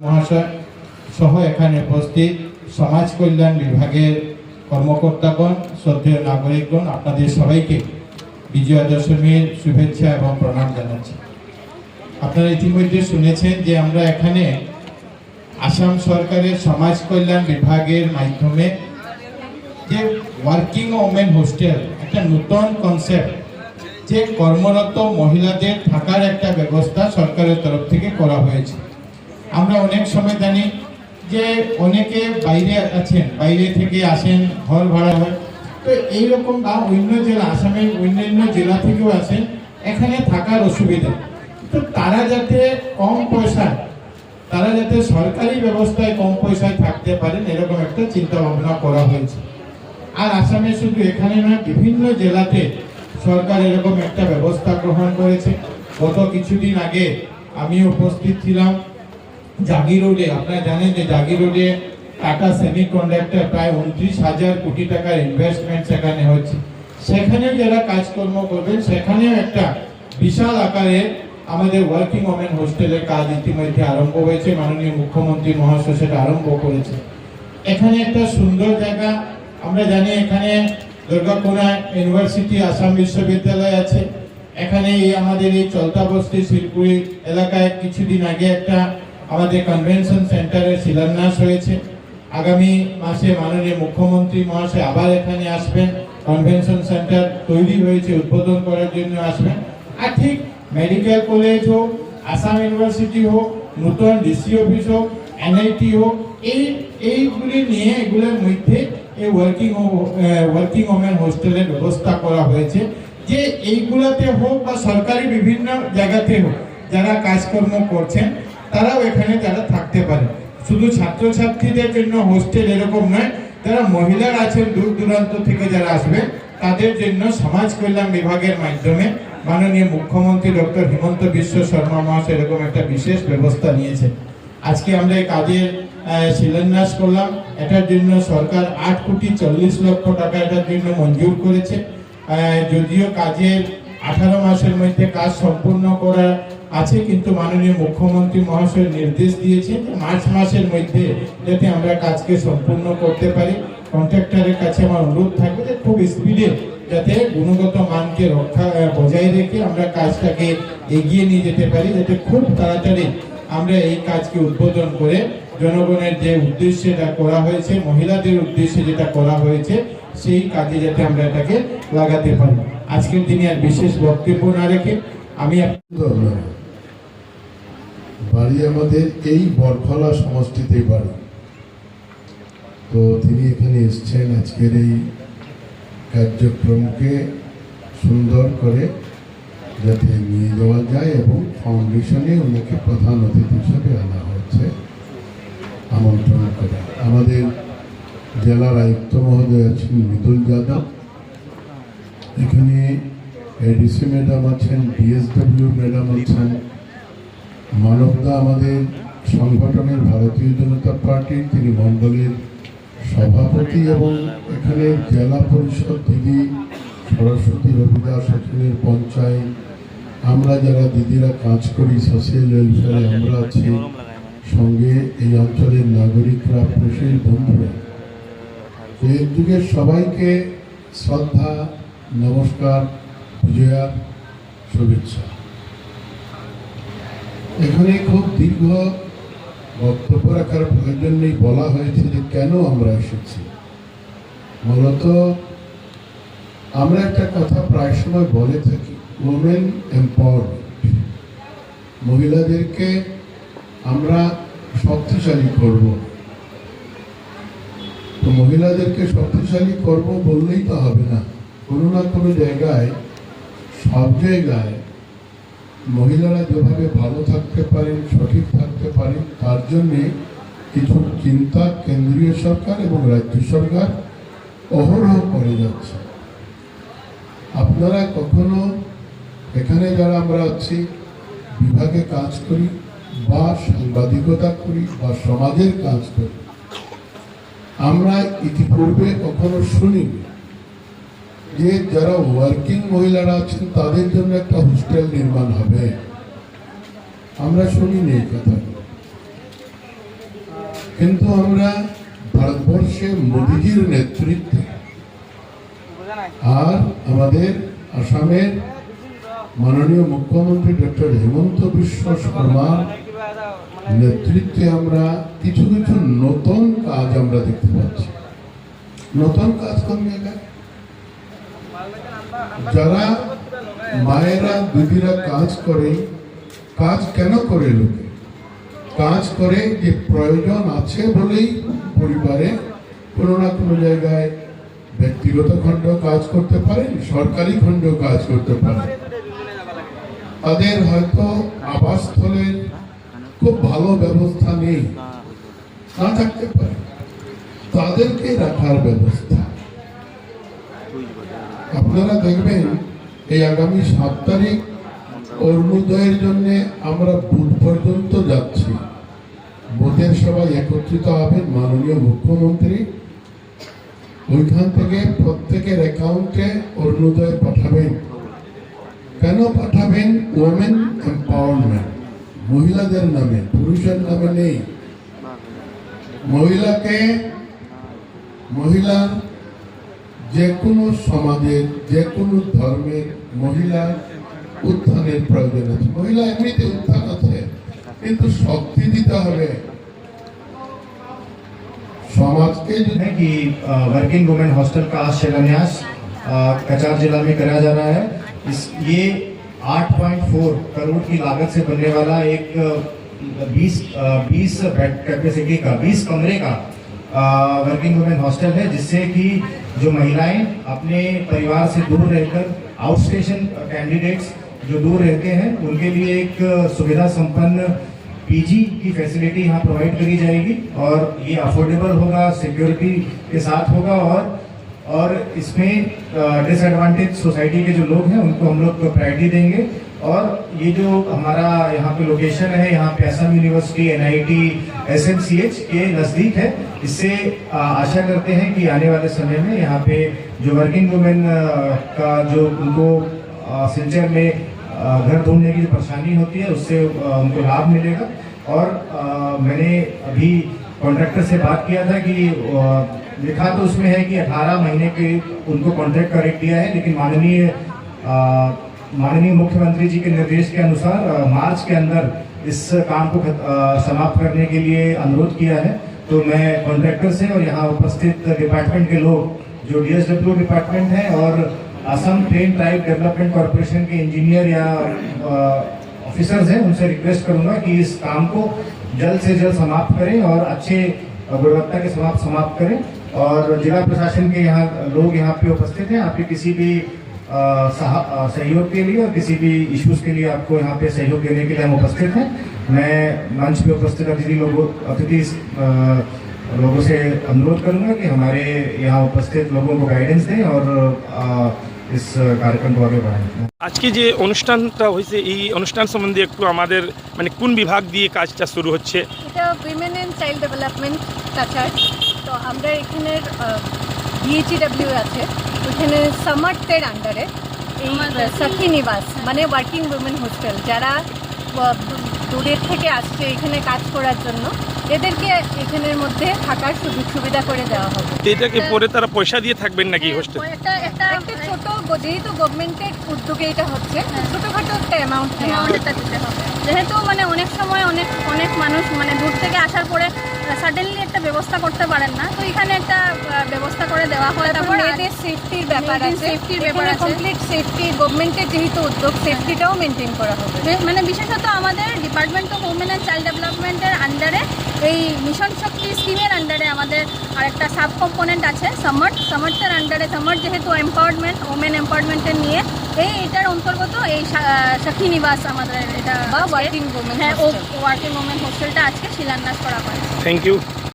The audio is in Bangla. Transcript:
মহাশয়, সহ এখানে উপস্থিত সমাজ কল্যাণ বিভাগের কর্মকর্তাগণ, শ্রদ্ধেয় নাগরিকগণ, আপনাদের সবাইকে বিজয়া দশমীর শুভেচ্ছা এবং প্রণাম জানাচ্ছি। আপনারা ইতিমধ্যে শুনেছেন যে আমরা এখানে আসাম সরকারের সমাজ কল্যাণ বিভাগের মাধ্যমে যে ওয়ার্কিং ওমেন হোস্টেল একটা নতুন কনসেপ্ট যে কর্মরত মহিলাদের থাকার একটা ব্যবস্থা সরকারের তরফ থেকে করা হয়েছে। আমরা অনেক সময় জানি যে অনেকে বাইরে আছেন, বাইরে থেকে আসেন ঘর ভাড়া হয়। তো এইরকম বা অন্য জেলা, আসামের অন্যান্য জেলা থেকেও আসেন, এখানে থাকার অসুবিধা। তো তারা যাতে কম পয়সায়, তারা যাতে সরকারি ব্যবস্থায় কম পয়সায় থাকতে পারেন, এরকম একটা চিন্তা ভাবনা করা হয়েছে। আর আসামে শুধু এখানে নয়, বিভিন্ন জেলাতে সরকার এরকম একটা ব্যবস্থা গ্রহণ করেছে। গত কিছুদিন আগে আমি উপস্থিত ছিলাম। জাগি রোডে, আপনারা জানেন যে জাগি রোডে টাটা সেমি কন্ডাক্টর প্রায় উনত্রিশ হাজার কোটি টাকার ইনভেস্টমেন্ট সেখানে হচ্ছে। সেখানেও যারা কাজকর্ম করবেন, সেখানেও একটা বিশাল আকারে আমাদের ওয়ার্কিং ওমেন হোস্টেলের কাজ ইতিমধ্যে আরম্ভ হয়েছে, মাননীয় মুখ্যমন্ত্রী মহাশয় সেটা আরম্ভ করেছে। এখানে একটা সুন্দর জায়গা, আমরা জানি এখানে দুর্গাপুরা ইউনিভার্সিটি, আসাম বিশ্ববিদ্যালয় আছে। এখানে এই আমাদের এই চলতাবস্তি শিলপুরি এলাকায় কিছুদিন আগে একটা আমাদের কনভেনশন সেন্টারের শিলান্যাস হয়েছে। আগামী মাসে মাননীয় মুখ্যমন্ত্রী মহাশয় আবার এখানে আসবেন। কনভেনশন সেন্টার তৈরি হয়েছে, উদ্বোধন করার জন্য আসবেন। আর ঠিক মেডিকেল কলেজ হোক আসাম ইউনিভার্সিটি হোক, নতুন ডিসি অফিস হোক এনআইটি হোক, এই, এইগুলি নিয়ে এগুলোর মধ্যে এই ওয়ার্কিং ওয়ার্কিং ওমেন হোস্টেলের ব্যবস্থা করা হয়েছে। যে এইগুলোতে হোক বা সরকারি বিভিন্ন জায়গাতে হোক, যারা কাজকর্ম করছেন তারাও এখানে তারা থাকতে পারে। শুধু ছাত্রছাত্রীদের জন্য হোস্টেল এরকম নয়, যারা মহিলারা আছেন দূর দূরান্ত থেকে যারা আসবে, তাদের জন্য সমাজ কল্যাণ বিভাগের মাধ্যমে মাননীয় মুখ্যমন্ত্রী ডক্টর হিমন্ত বিশ্ব শর্মা মহাশয় এরকম একটা বিশেষ ব্যবস্থা নিয়েছে আজকে আমরা এই কাজের শিলান্যাস করলাম। এটার জন্য সরকার আট কোটি চল্লিশ লক্ষ টাকা এটার জন্য মঞ্জুর করেছে। যদিও কাজের আঠারো মাসের মধ্যে কাজ সম্পূর্ণ করা আছে, কিন্তু মাননীয় মুখ্যমন্ত্রী মহাশয় নির্দেশ দিয়েছেন মার্চ মাসের মধ্যে যাতে আমরা কাজকে সম্পূর্ণ করতে পারি। কন্ট্রাক্টরের কাছে আমার অনুরোধ থাকবে যে খুব স্পিডে যাতে গুণগত মানকে রক্ষা বজায় রেখে আমরা কাজটাকে এগিয়ে নিয়ে যেতে পারি, যাতে খুব তাড়াতাড়ি আমরা এই কাজকে উদ্বোধন করে জনগণের যে উদ্দেশ্যে এটা করা হয়েছে, মহিলাদের উদ্দেশ্যে যেটা করা হয়েছে, সেই কাজে যাতে আমরা এটাকে লাগাতে পারি। আজকের দিনে আর বিশেষ বক্তব্য না রেখে আমি বাড়ি আমাদের এই বরফলা সমষ্টিতে বাড়ি। তো তিনি এখানে এসছেন আজকের এই কার্যক্রমকে সুন্দর করে যাতে নিয়ে যাওয়া যায় এবং ফাউন্ডেশনে ওনাকে প্রধান অতিথি হিসেবে আনা হচ্ছে আমন্ত্রণ করে। আমাদের জেলার আয়ুক্ত মহোদয় আছেন মৃদুল যাদব। এখানে এডিসি ম্যাডাম আছেন ডিএসডব্লিউ ম্যাডাম আছেন। মানবদা আমাদের সংগঠনের ভারতীয় জনতা পার্টির, তিনি মণ্ডলের সভাপতি এবং এখানে জেলা পরিষদ দিদি সরস্বতী রবিদাস এখানের পঞ্চায়েত। আমরা যারা দিদিরা কাজ করি সোশ্যাল ওয়েলফেয়ারে আমরা আছি। সঙ্গে এই অঞ্চলের নাগরিকরা প্রশীল বন্ধুরা। এই যুগের সবাইকে শ্রদ্ধা, নমস্কার। বিজয়া শুভেচ্ছা। এখানে খুব দীর্ঘ বক্তব্য রাখার প্রয়োজন নেই বলা হয়েছে যে কেন আমরা এসেছি। মূলত আমরা একটা কথা প্রায় সময় বলে থাকি ওমেন এম্পাওয়ারমেন্ট মহিলাদেরকে আমরা শক্তিশালী করব। তো মহিলাদেরকে শক্তিশালী করব বললেই তো হবে না। কোনো না কোনো জায়গায় সব জায়গায় মহিলারা যেভাবে ভালো থাকতে পারেন সঠিক থাকতে পারেন তার জন্যে কিছু চিন্তা কেন্দ্রীয় সরকার এবং রাজ্য সরকার অহরহ করে যাচ্ছে। আপনারা কখনো এখানে যারা আমরা আছি, বিভাগে কাজ করি বা সাংবাদিকতা করি বা সমাজের কাজ করি, আমরা ইতিপূর্বে কখনো শুনিনি যে যারা ওয়ার্কিং মহিলারা আছেন, তাদের জন্য একটা হোস্টেল নির্মাণ হবে। আমরা শুনিনি এই কথা। কিন্তু আমরা ভারতবর্ষে মোদিজির নেতৃত্বে আর আমাদের আসামের মাননীয় মুখ্যমন্ত্রী ডক্টর হেমন্ত বিশ্ব শর্মার নেতৃত্বে আমরা কিছু কিছু নতুন কাজ আমরা দেখতে পাচ্ছি। নতুন কাজ কোন জায়গায় যারা মায়েরা দিদিরা কাজ করে, কাজ কেন করে লোকে? কাজ করে যে প্রয়োজন আছে বলেই পরিবারে কোনো না কোনো জায়গায় ব্যক্তিগত খণ্ড কাজ করতে পারেন সরকারি খণ্ড কাজ করতে পারেন তাদের হয়তো আবাসস্থলের খুব ভালো ব্যবস্থা নেই, না থাকতে পারে। তাদেরকে রাখার ব্যবস্থা। আপনারা দেখবেন, এই আগামী সাত তারিখ অরুণোদয়ের জন্য আমরা বুথ পর্যন্ত যাচ্ছি। বুথের সবাই একত্রিত হবেন মাননীয় মুখ্যমন্ত্রী। ওইখান থেকে প্রত্যেকের অ্যাকাউন্টে অরুণোদয় পাঠাবেন। কেন পাঠাবেন? ওমেন এম্পাওয়ারমেন্ট মহিলাদের নামে, পুরুষের নামে নেই। মহিলাকে মহিলার যে কোনো সমাজের যে কোনো ধর্মের মহিলার উত্থানের প্রয়োজন আছে মহিলা এমনিতে উত্থান আছে কিন্তু শক্তি দিতে হবে সমাজকে যদি है कि वर्किंग वुमेन हॉस्टल का आज शिलान्यास अ, कचार जिला में कराया जा रहा है इस ये 8.4 करोड़ की लागत से बनने वाला एक अ, 20 अ, 20 बेड कैपेसिटी का 20 कमरे का वर्किंग वुमेन हॉस्टल है, जिससे कि जो महिलाएँ अपने परिवार से दूर रहकर आउट स्टेशन कैंडिडेट्स जो दूर रहते हैं, उनके लिए एक सुविधा संपन्न पीजी की फैसिलिटी यहाँ प्रोवाइड करी जाएगी और ये अफोर्डेबल होगा सिक्योरिटी के साथ होगा और और इसमें डिसएडवांटेज सोसाइटी के जो लोग हैं, उनको हम लोग प्रायोरिटी देंगे। और ये जो हमारा यहाँ पे लोकेशन है, यहाँ पे Assam university N I T S M C H के नज़दीक है, इससे आशा करते हैं कि आने वाले समय में यहाँ पे जो वर्किंग वुमेन का जो उनको सिलचर में घर ढूँढने की जो परेशानी होती है, उससे उनको लाभ मिलेगा। और मैंने अभी कॉन्ट्रैक्टर से बात किया था कि लिखा तो उसमें है कि 18 महीने के उनको कॉन्ट्रैक्ट का रेट दिया है, लेकिन माननीय माननीय मुख्यमंत्री जी के निर्देश के अनुसार मार्च के अंदर इस काम को समाप्त करने के लिए अनुरोध किया है। तो मैं कॉन्ट्रैक्टर से और यहाँ उपस्थित डिपार्टमेंट के लोग, जो डीएसडब्ल्यू डिपार्टमेंट है और Assam train tribe development corporation के इंजीनियर या ऑफिसर्स हैं, उनसे रिक्वेस्ट करूँगा कि इस काम को जल्द से जल्द समाप्त करें और अच्छे गुणवत्ता के समाप्त समाप्त करें। और जिला प्रशासन के यहाँ लोग यहाँ पे उपस्थित हैं आपके किसी भी अ, सहा- अ, सहयोग के लिए और किसी भी इश्यूज के लिए आपको यहाँ पे सहयोग देने के लिए हम उपस्थित हैं मैं मंच पे उपस्थित अतिथि लोगों अतिथि अ, लोगों से अनुरोध करूंगा कि हमारे यहाँ उपस्थित लोगों को गाइडेंस दें और अ, इस कार्यक्रम को आगे बढ़ाएं আজকে যে অনুষ্ঠানটা হয়েছে এই অনুষ্ঠান সম্বন্ধে একটু আমাদের মানে কোন বিভাগ দিয়ে কাজটা শুরু হচ্ছে এটা women and child development Cachar তো আমরা এখানের বিএইচডাব্লিউ আছে। ওখানে সামার্টের আন্ডারে এই সখী নিবাস মানে ওয়ার্কিং উইমেন হোস্টেল যারা দূরের থেকে আসছে এখানে কাজ করার জন্য এদেরকে এখানের মধ্যে থাকার সুযোগ সুবিধা করে দেওয়া হবে। এটাকে পরে তারা পয়সা দিয়ে থাকবেন নাকি হোস্টেল একটা একটা ছোট যেহেতু গভর্নমেন্টের উদ্যোগে এটা হচ্ছে ছোটখাটো একটা অ্যামাউন্ট হবে। দিতে হবে। যেহেতু মানে অনেক সময় অনেক অনেক মানুষ মানে দূর থেকে আসার পরে সাডেনলি একটা ব্যবস্থা করতে পারেন না। তো এখানে একটা ব্যবস্থা করে দেওয়া হয়। তারপর মেয়েদের সেফটির ব্যাপার আছে। safety র ব্যাপার আছে। কমপ্লিট সেফটি গভর্নমেন্টের যেহেতু উদ্যোগ সেফটিটাও মেনটেন করা হবে। মানে বিশেষত আমাদের department of women and child ডেভেলপমেন্টের আন্ডারে এই মিশন শক্তি স্কিমের আন্ডারে আমাদের আরেকটা সাব কম্পোনেন্ট আছে সামার্ট সামার্টের আন্ডারে সামার্ট যেহেতু এম্পাওয়ারমেন্ট ওমেন এম্পাওয়ারমেন্টের নিয়ে এই এটার অন্তর্গত এই সা- সখী নিবাস আমাদের এটা বা আজকে- working হ্যাঁ। ওয়ার্কিং ওমেন হোস্টেলটা আজকে শিলান্যাস করা হয়। Thank you